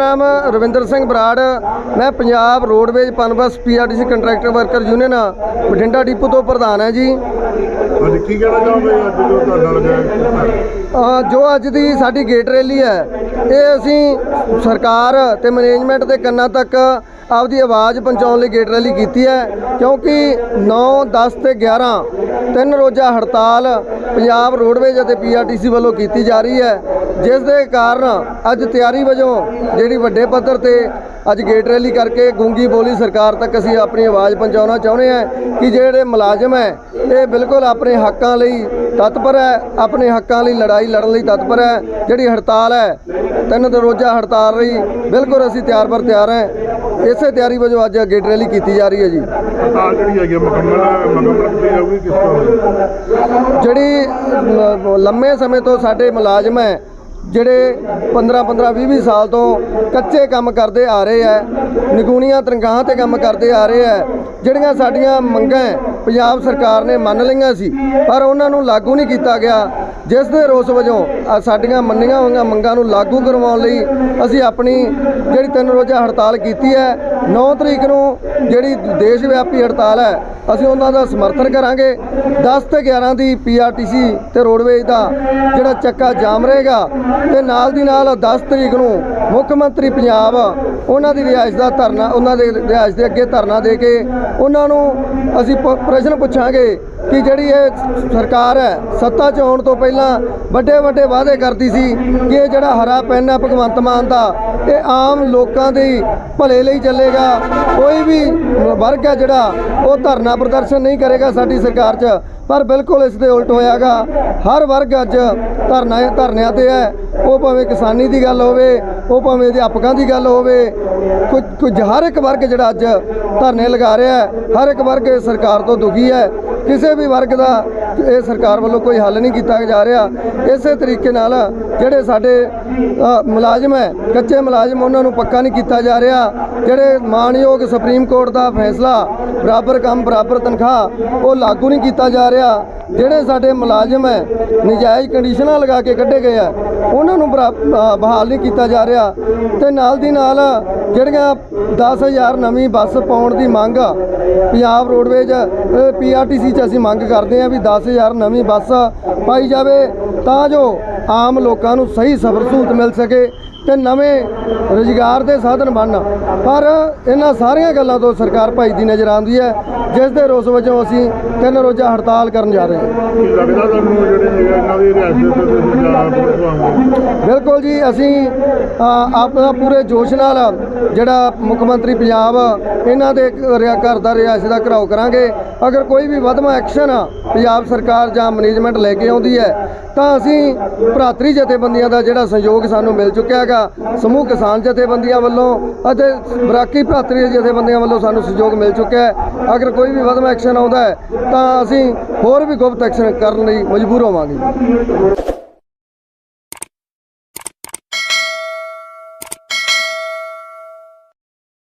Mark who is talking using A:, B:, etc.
A: ਨਾਮ ਰਵਿੰਦਰ ਸਿੰਘ ਬਰਾੜ। ਮੈਂ Punjab roadways Punbus PRTC contractor worker union Bathinda depot ਤੋਂ ਪ੍ਰਧਾਨ ਹੈ ਜੀ।
B: ਅੱਜ ਕੀ ਕਹਿਣਾ ਚਾਹੋਗੇ ਅੱਜ ਜੋ ਤੁਹਾਡਾ
A: ਅ, ਜੋ ਅੱਜ ਦੀ ਸਾਡੀ ਗੇਟ ਰੈਲੀ ਹੈ ਇਹ ਅਸੀਂ ਸਰਕਾਰ ਤੇ ਮੈਨੇਜਮੈਂਟ ਦੇ ਕੰਨਾਂ ਤੱਕ ਆਪਦੀ ਆਵਾਜ਼ ਪਹੁੰਚਾਉਣ ਲਈ ਗੇਟ ਰੈਲੀ ਕੀਤੀ ਹੈ। ਕਿਉਂਕਿ 9 10 ਤੇ 11 ਤਿੰਨ ਰੋਜ਼ਾ ਹੜਤਾਲ ਪੰਜਾਬ ਰੋਡਵੇਜ ਅਤੇ ਪੀਆਰਟੀਸੀ ਵੱਲੋਂ ਕੀਤੀ ਜਾ ਰਹੀ ਹੈ। ਜਿਸ ਦੇ ਕਾਰਨ ਅੱਜ ਤਿਆਰੀ ਵਜੋਂ ਜਿਹੜੀ ਵੱਡੇ ਪੱਧਰ ਤੇ ਅੱਜ ਗੇਟ ਰੈਲੀ ਕਰਕੇ ਗੂੰਗੀ ਬੋਲੀ ਸਰਕਾਰ ਤੱਕ ਅਸੀਂ ਆਪਣੀ ਆਵਾਜ਼ ਪਹੁੰਚਾਉਣਾ ਚਾਹੁੰਦੇ ਹਾਂ ਕਿ ਜਿਹੜੇ ਮੁਲਾਜ਼ਮ ਹੈ ਇਹ ਬਿਲਕੁਲ ਆਪਣੇ ਹੱਕਾਂ ਲਈ ਤਤਪਰ ਹੈ ਆਪਣੇ ਹੱਕਾਂ ਲਈ ਲੜਾਈ ਲੜਨ ਲਈ ਤਤਪਰ ਹੈ। ਜਿਹੜੀ ਹੜਤਾਲ ਹੈ ਤਿੰਨ ਦਿਨ ਰੋਜ਼ਾ ਹੜਤਾਲ ਰਹੀ ਬਿਲਕੁਲ ਅਸੀਂ ਤਿਆਰ ਪਰ ਤਿਆਰ ਹਾਂ। ਇਸੇ ਤਿਆਰੀ ਵਜੋਂ ਅੱਜ ਗੇਟ ਰੈਲੀ ਕੀਤੀ ਜਾ ਰਹੀ ਹੈ ਜੀ।
B: ਹੜਤਾਲ ਜਿਹੜੀ ਹੈਗੀ ਆ, ਮੁਕੰਮਲ ਮੁਕੰਮਲ ਕੀਤੀ ਜਾਊਗੀ ਕਿਸ ਤਰ੍ਹਾਂ?
A: ਜਿਹੜੀ ਲ- ਲੰਮੇ ਸਮੇਂ ਤੋਂ ਸਾਡੇ ਮੁਲਾਜ਼ਮ ਹੈ ਜਿਹੜੇ 15 15 20 20 ਸਾਲ ਤੋਂ ਕੱਚੇ ਕੰਮ ਕਰਦੇ ਆ ਰਹੇ ਹੈ ਨਿਗੂਣੀਆਂ ਤਨਖਾਹਾਂ ਤੇ ਕੰਮ ਕਰਦੇ ਆ ਰਹੇ ਹੈ ਜਿਹੜੀਆਂ ਸਾਡੀਆਂ ਮੰਗਾਂ ਪੰਜਾਬ ਸਰਕਾਰ ਨੇ ਮੰਨ ਲਈਆਂ ਸੀ, ਪਰ ਉਹਨਾਂ ਨੂੰ ਲਾਗੂ ਨਹੀਂ ਕੀਤਾ ਗਿਆ। ਜਿਸ ਦੇ ਰੋਸ ਵਜੋਂ ਸਾਡੀਆਂ ਮੰਨੀਆਂ ਹੋਈਆਂ ਮੰਗਾਂ ਨੂੰ ਲਾਗੂ ਕਰਵਾਉਣ ਲਈ ਅਸੀਂ ਆਪਣੀ ਜਿਹੜੀ ਤਿੰਨ ਰੋਜ਼ਾ ਹੜਤਾਲ ਕੀਤੀ ਹੈ 9 ਤਰੀਕ ਨੂੰ ਜਿਹੜੀ ਦੇਸ਼ ਵਿਆਪੀ ਹੜਤਾਲ ਹੈ ਅਸੀਂ ਉਹਨਾਂ ਦਾ ਸਮਰਥਨ ਕਰਾਂਗੇ। 10 ਤੇ 11 ਦੀ ਪੀਆਰਟੀਸੀ ਤੇ ਰੋਡਵੇਜ ਦਾ ਜਿਹੜਾ ਚੱਕਾ ਜਾਮ ਰਹੇਗਾ ਤੇ ਨਾਲ ਦੀ ਨਾਲ 10 ਤਰੀਕ ਨੂੰ ਮੁੱਖ ਮੰਤਰੀ ਪੰਜਾਬ ਉਹਨਾਂ ਦੀ ਰਿਹਾਇਸ਼ ਦਾ ਧਰਨਾ, ਉਹਨਾਂ ਦੇ ਰਿਹਾਇਸ਼ ਦੇ ਅੱਗੇ ਧਰਨਾ ਦੇ ਕੇ ਉਹਨਾਂ ਨੂੰ ਅਸੀਂ ਪ- ਪ੍ਰਸ਼ਨ ਪੁੱਛਾਂਗੇ ਕਿ ਜਿਹੜੀ ਇਹ ਸਰਕਾਰ ਹੈ, ਸੱਤਾ 'ਚ ਆਉਣ ਤੋਂ ਪਹਿਲਾਂ ਵੱਡੇ ਵੱਡੇ ਵਾਅਦੇ ਕਰਦੀ ਸੀ ਕਿ ਇਹ ਜਿਹੜਾ ਹਰਾ ਪੈਨ ਹੈ ਭਗਵੰਤ ਮਾਨ ਦਾ ਇਹ ਆਮ ਲੋਕਾਂ ਦੇ ਭਲੇ ਲਈ ਚੱਲੇਗਾ। ਕੋਈ ਵੀ ਵਰਗ ਹੈ ਜਿਹੜਾ, ਉਹ ਧਰਨਾ ਪ੍ਰਦਰਸ਼ਨ ਨਹੀਂ ਕਰੇਗਾ ਸਾਡੀ ਸਰਕਾਰ 'ਚ। ਪਰ ਬਿਲਕੁਲ ਇਸ ਦੇ ਉਲਟ ਹੋਇਆਗਾ। ਹਰ ਵਰਗ ਅੱਜ ਧਰਨਾ, ਧਰਨਿਆਂ ਤੇ ਹੈ। ਉਹ ਭਾਵੇਂ ਕਿਸਾਨੀ ਦੀ ਗੱਲ ਹੋਵੇ, ਉਹ ਭਾਵੇਂ ਅਧਿਆਪਕਾਂ ਦੀ ਗੱਲ ਹੋਵੇ, ਕੁਝ ਕੁਝ ਹਰ ਇੱਕ ਵਰਗ ਜਿਹੜਾ ਅੱਜ ਧਰਨੇ ਲਗਾ ਰਿਹਾ ਹੈ। ਹਰ ਇੱਕ ਵਰਗ ਸਰਕਾਰ ਤੋਂ ਦੁਖੀ ਹੈ। ਕਿਸੇ ਵੀ ਵਰਗ ਦਾ ਇਹ ਸਰਕਾਰ ਵੱਲੋਂ ਕੋਈ ਹੱਲ ਨਹੀਂ ਕੀਤਾ ਜਾ ਰਿਹਾ। ਇਸੇ ਤਰੀਕੇ ਨਾਲ ਜਿਹੜੇ ਸਾਡੇ ਮੁਲਾਜ਼ਮ ਹੈ, ਕੱਚੇ ਮੁਲਾਜ਼ਮ ਉਹਨਾਂ ਨੂੰ ਪੱਕਾ ਨਹੀਂ ਕੀਤਾ ਜਾ ਰਿਹਾ। ਜਿਹੜੇ ਮਾਨਯੋਗ ਸੁਪਰੀਮ ਕੋਰਟ ਦਾ ਫੈਸਲਾ, ਬਰਾਬਰ ਕੰਮ, ਬਰਾਬਰ ਤਨਖਾਹ, ਉਹ ਲਾਗੂ ਨਹੀਂ ਕੀਤਾ ਜਾ ਰਿਹਾ। ਜਿਹੜੇ ਸਾਡੇ ਮੁਲਾਜ਼ਮ ਹੈ, ਨਜਾਇਜ਼ ਕੰਡੀਸ਼ਨਾਂ ਲਗਾ ਕੇ ਕੱਢੇ ਗਏ ਆ ਉਹਨਾਂ ਨੂੰ ਬਰਾ- ਬਹਾਲ ਨਹੀਂ ਕੀਤਾ ਜਾ ਰਿਹਾ। ਤੇ ਨਾਲ ਦੀ ਨਾਲ ਜਿਹੜੀਆਂ 10000 ਨਵੀਂ ਬੱਸ ਪਾਉਣ ਦੀ ਮੰਗ ਆ, ਪੰਜਾਬ ਰੋਡਵੇਜ ਪੀਆਰਟੀਸੀ 'ਚ ਅਸੀਂ ਮੰਗ ਕਰਦੇ ਹਾਂ ਵੀ 10000 ਨਵੀਂ ਬੱਸ ਪਾਈ ਜਾਵੇ ਤਾਂ ਜੋ ਆਮ ਲੋਕਾਂ ਨੂੰ ਸਹੀ ਸਫ਼ਰ ਸਹੂਲਤ ਮਿਲ ਸਕੇ। ਤੇ ਨਵੇਂ ਰੁਜ਼ਗਾਰ ਦੇ ਸਾਧਨ ਬਣਨ। ਪਰ ਇਹਨਾਂ ਸਾਰੀਆਂ ਗੱਲਾਂ ਤੋਂ ਸਰਕਾਰ ਭੱਜਦੀ ਨਜ਼ਰ ਆਉਂਦੀ ਹੈ ਜਿਸ ਦੇ ਰੋਸ ਵਜੋਂ ਅਸੀਂ ਤਿੰਨ ਰੋਜ਼ਾ ਹੜਤਾਲ ਕਰਨ ਜਾ ਰਹੇ ਹਾਂ। ਬਿਲਕੁਲ ਜੀ ਅਸੀਂ ਆਪਣਾ ਪੂਰੇ ਜੋਸ਼ ਨਾਲ ਜਿਹੜਾ ਮੁੱਖ ਮੰਤਰੀ ਪੰਜਾਬ ਇਹਨਾਂ ਦੇ ਰਿਆ ਘਰ ਦਾ ਰਿਹਾਇਸ਼ ਦਾ ਘਰਾਓ ਕਰਾਂਗੇ। ਅਗਰ ਕੋਈ ਵੀ ਵਧਮਾ ਐਕਸ਼ਨ ਪੰਜਾਬ ਸਰਕਾਰ ਜਾਂ ਮੈਨੇਜਮੈਂਟ ਲੈ ਕੇ ਆਉਂਦੀ ਹੈ ਤਾਂ ਅਸੀਂ ਭਰਾਤਰੀ ਜਥੇਬੰਦੀਆਂ ਦਾ ਜਿਹੜਾ ਸਹਿਯੋਗ ਸਾਨੂੰ ਮਿਲ ਚੁੱਕਿਆ ਹੈਗਾ। ਸਮੂਹ ਕਿਸਾਨ ਜਥੇਬੰਦੀਆਂ ਵੱਲੋਂ ਅਤੇ ਬਰਾਕੀ ਭਰਾਤਰੀ ਜਥੇਬੰਦੀਆਂ ਵੱਲੋਂ ਸਾਨੂੰ ਸਹਿਯੋਗ ਮਿਲ ਚੁੱਕਿਆ ਹੈ। ਅਗਰ ਕੋਈ ਵੀ ਵਧਮਾ ਐਕਸ਼ਨ ਆਉਂਦਾ ਹੈ, ਤਾਂ ਅਸੀਂ ਹੋਰ ਵੀ ਗੁਪਤ ਐਕਸ਼ਨ ਕਰਨ ਲਈ ਮਜਬੂਰ ਹੋਵਾਂਗੇ।